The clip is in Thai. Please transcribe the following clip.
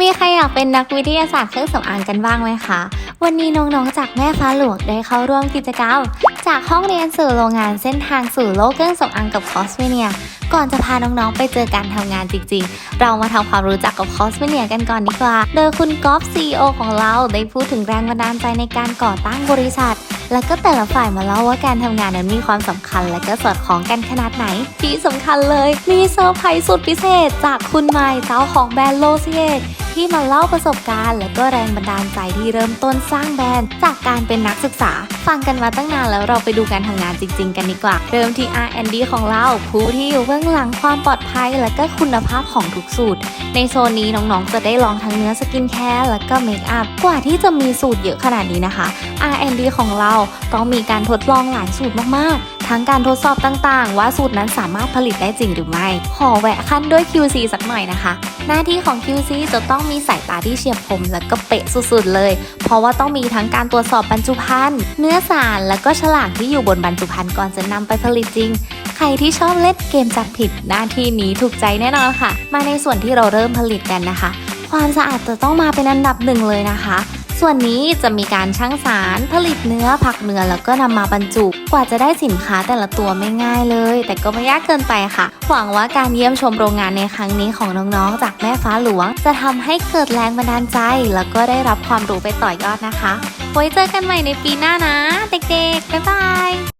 มีใครอยากเป็นนักวิทยาศาสตร์เครื่องสำอางกันบ้างไหมคะ วันนี้น้องๆ จากแม่ฟ้าหลวงได้เข้าร่วมกิจกรรม จากห้องเรียนสู่โรงงานเส้นทางสู่โลกเครื่องสำอางกับคอสเมเนีย ก่อนจะพาน้องๆ ไปเจอการทำงานจริงๆ เรามาทำความรู้จักกับคอสเมเนียกันก่อนดีกว่า โดยคุณกอล์ฟซีอของเราได้พูดถึงแรงบันดาลใจในการก่อตั้งบริษัทแล้วก็แต่ละฝ่ายมาเล่าว่าการทำงานนั้นมีความสำคัญ และก็สอดคล้องกันขนาดไหน ที่สำคัญเลย มีเซอร์ไพรส์สุดพิเศษ จากคุณไมค์เจ้าของแบรนด์โลเซีย ที่มาเล่าประสบการณ์ และก็แรงบันดาลใจที่เริ่มต้นสร้างแบรนด์จากการเป็นนักศึกษา ฟังกันมาตั้งนานแล้วเราไปดูการทำงานจริง ๆ กันดีกว่า เริ่มที่ R&D ของเราผู้ที่อยู่เบื้องหลังความปลอดภัย และก็คุณภาพของทุกสูตร ในโซนนี้น้องๆ จะได้ลองทั้งเนื้อสกินแคร์และก็เมคอัพกว่าที่จะมีสูตรเยอะขนาดนี้นะคะ R&D ของเราต้องมีการทดลองหลายสูตรมากๆทั้งการทดสอบต่างๆ ว่าสูตรนั้นสามารถผลิตได้จริงหรือไม่ ขอแวะขั้นด้วย QC สักหน่อยนะคะ หน้าที่ของ QC จะต้องมีสายตาที่เฉียบคมและก็เป๊ะสุดๆเลย เพราะว่าต้องมีทั้งการตรวจสอบบรรจุภัณฑ์เนื้อสารและก็ฉลากที่อยู่บนบรรจุภัณฑ์ก่อนจะนำไปผลิตจริงใครที่ชอบเล่นเกมจับผิดหน้าที่นี้ถูกใจแน่นอนค่ะ มาในส่วนที่เราเริ่มผลิตกันนะคะ ความสะอาดจะต้องมาเป็นอันดับหนึ่งเลยนะคะ ส่วนนี้จะมีการชั่งสารผลิตเนื้อผักเนื้อแล้วก็นำมาบรรจุกว่าจะได้สินค้าแต่ละตัวไม่ง่ายเลย แต่ก็ไม่ยากเกินไปค่ะ หวังว่าการเยี่ยมชมโรงงานในครั้งนี้ของน้องๆ จากแม่ฟ้าหลวง จะทำให้เกิดแรงบันดาลใจ แล้วก็ได้รับความรู้ไปต่อยอดนะคะไว้เจอกันใหม่ในปีหน้านะ เด็กๆบ๊ายบาย